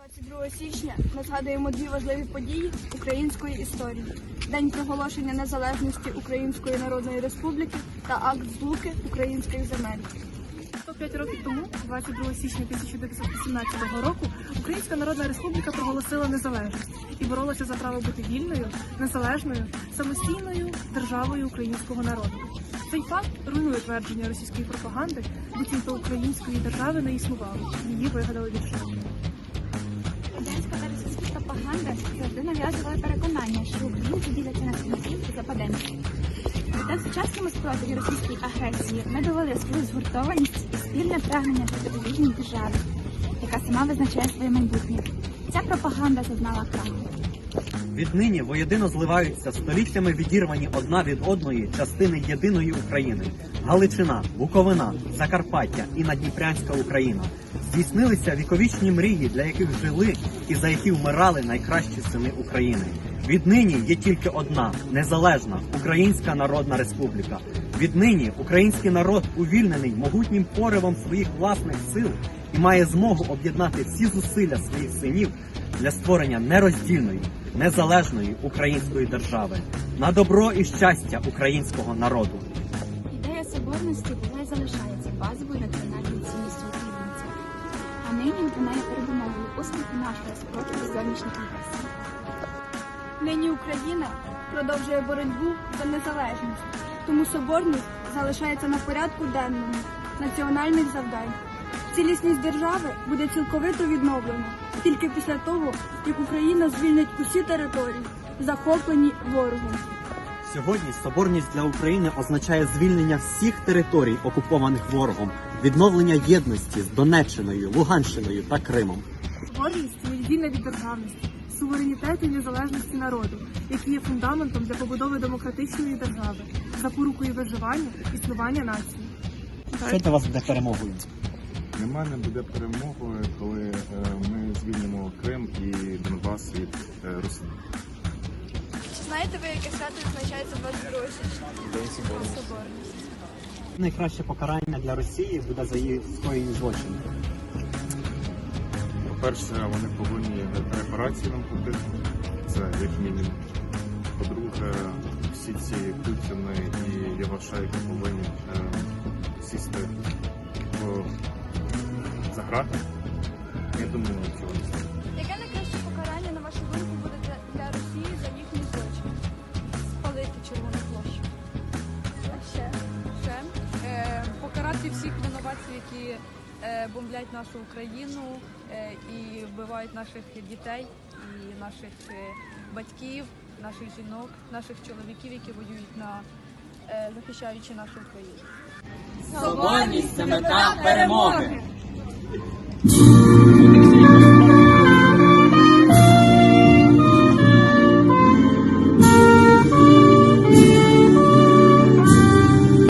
22 січня ми згадуємо дві важливі події української історії: День проголошення незалежності Української Народної Республіки та акт злуки українських земель. 105 років тому, 22 січня 1918 року, Українська Народна Республіка проголосила незалежність і боролася за право бути вільною, незалежною, самостійною державою українського народу. Цей факт руйнує твердження російської пропаганди, буцімто української держави не існувало. Її вигадали більшовики. Завжди нав'язувала переконання, що українці діляться на світів і западенців. Проте в сучасному спротиві російській агресії ми довели свою згуртованість і спільне прагнення до вільній держави, яка сама визначає своє майбутнє. Ця пропаганда зазнала краху. Віднині воєдино зливаються століттями відірвані одна від одної частини єдиної України. Галичина, Буковина, Закарпаття і Надніпрянська Україна. Здійснилися віковічні мрії, для яких жили і за які вмирали найкращі сини України. Віднині є тільки одна незалежна Українська Народна Республіка. Віднині український народ увільнений могутнім поривом своїх власних сил і має змогу об'єднати всі зусилля своїх синів для створення нероздільної, незалежної української держави на добро і щастя українського народу. Ідея соборності була і залишається базовою національною українців. А нині вона є передумовою успіху нашого спротиву зовнішніх агресій. Нині Україна продовжує боротьбу за незалежність, тому соборність залишається на порядку денному національних завдань. Цілісність держави буде цілковито відновлена тільки після того, як Україна звільнить усі території, захоплені ворогом. Сьогодні соборність для України означає звільнення всіх територій, окупованих ворогом, відновлення єдності з Донеччиною, Луганщиною та Кримом. Соборність є вільна від державності, суверенітету і незалежності народу, які є фундаментом для побудови демократичної держави, запорукою виживання існування нації. Що для вас буде перемогою? Для мене буде перемогою, коли е, ми звільнимо Крим і Донбас від е, Росії. Чи знаєте ви, яке свято відзначається 22 січня? День Соборності. Найкраще покарання для Росії буде за її скоєні злочини. По-перше, вони повинні репарації нам платити, це як мінімум. По-друге, всі ці Путіни і Явашайки повинні е, сісти в за покарати всіх винуватців, які е, бомблять нашу Україну е, і вбивають наших дітей, і наших е, батьків, наших жінок, наших чоловіків, які воюють на захищаючи нашу Україну. Соборність це мета перемоги.